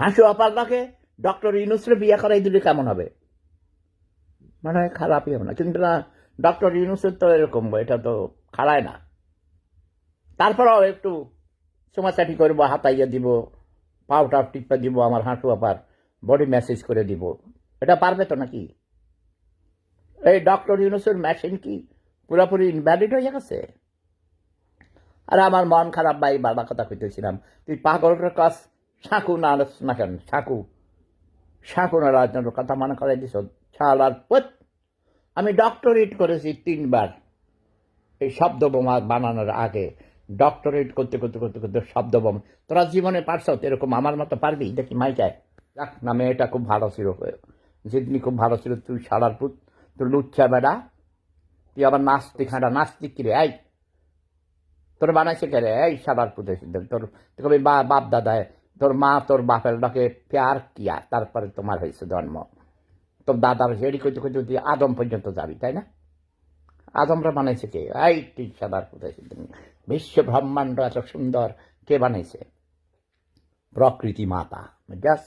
Hasu আপারদাকে doctor ইউনুসরে বিয়ে করাই দিলে কেমন হবে? মানে খারাপই হবে না, কিন্তু না, ডক্টর ইউনুসের তো এরকম, এটা তো খাড়ায় না। তারপরেও একটু চুমাচাটি করব, হাতাইয়া দিব পাউটার টিপা দিব, আমার হাঁটু আপার বডি ম্যাসেজ করে দিব। এটা পারবে তো নাকি? এই ডক্টর ইউনুসের মেশিন কি পুরোপুরি ইনভ্যালিড হয়ে গেছে? আর আমার মন খারাপ, ভাই, বাবা, কথা কইতেছিলাম। তুই পাগলের কাজ সাঁকু না আলোচ না কেন সাঁকু সাঁকু না রাজনৈতিক কথা মনে করাই দিস ছাড়ার পথ আমি ডক্টরেট করেছি তিনবার এই শব্দ বোমা বানানোর আগে ডক্টরেট করতে করতে করতে করতে শব্দ বোমা তোরা জীবনে পারছ এরকম আমার মতো পারবি দেখি মাইকায় যাক না মেয়েটা খুব ভালো ছিল যেদিনই খুব ভালো ছিল তুই সারার পুত তোর লুচ্ছা বেড়া তুই আবার নাস্তিক হাঁটা নাস্তিক কিরে এই তোর বানাইছে কে রে এই সাদার পুতে তোর বা বাপ দাদায় তোর মা, তোর বাপের ডাকে প্যার কিয়া, তারপরে তোমার হয়েছে জন্ম। তোর দাদার হেডি করতে করতে তুই আদম পর্যন্ত যাবি, তাই না? আদমরা বানাইছে কে? এই তুই সাদার পুতে বিশ্ব ব্রহ্মাণ্ড এত সুন্দর, কে বানাইছে? প্রকৃতি মাতা জাস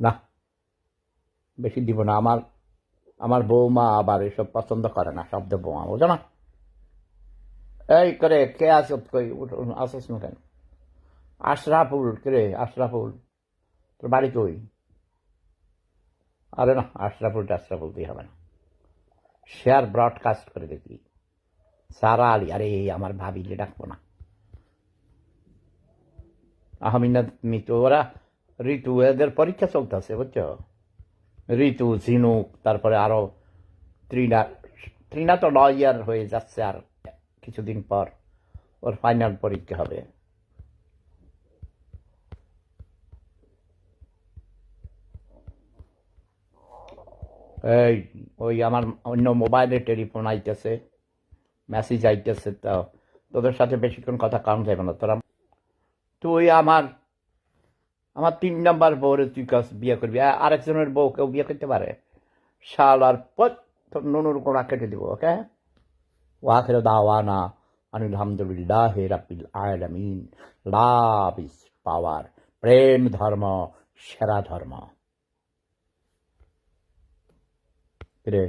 না, বেশি দিব না, আমার আমার বৌমা আবার এসব পছন্দ করে না, শব্দ বৌমা, বুঝো না? এই করে কে কই আসিস না কেন? আশরাফুল, কে আশরাফুল। তোর বাড়ি কই? আরে না, আশরাফুল টাশরাফুল দিয়ে হবে না। শেয়ার ব্রডকাস্ট করে দেখি সারা আলী, আরে আমার ভাবিলে ডাকবো না। আহমিনা মিতু, ওরা ঋতু, এদের পরীক্ষা চলতেছে, বুঝছ? ঋতু, ঝিনুক, তারপরে আরও ত্রিনা ত্রিনা তো লয়ার হয়ে যাচ্ছে আর কিছুদিন পর ওর ফাইনাল পরীক্ষা হবে। এই, ওই আমার অন্য মোবাইলে টেলিফোন আইতেছে, মেসেজ আইতেছে তো, তোদের সাথে বেশিক্ষণ কথা কারণ যাবে না, তোরা তুই আমার আমার তিন নাম্বার বউরে তুই কাজ বিয়ে করবি আর আরেকজনের বউ কেউ বিয়ে করতে পারে? শাল আর পথ, তোর নুনুর গোড়া কেটে দিব, ওকে? ওয়াখের দাওয়ানা আলহামদুলিল্লাহ রাব্বিল আলামিন। লাভ ইস পাওয়ার, প্রেম ধর্ম, সেরা ধর্ম। রে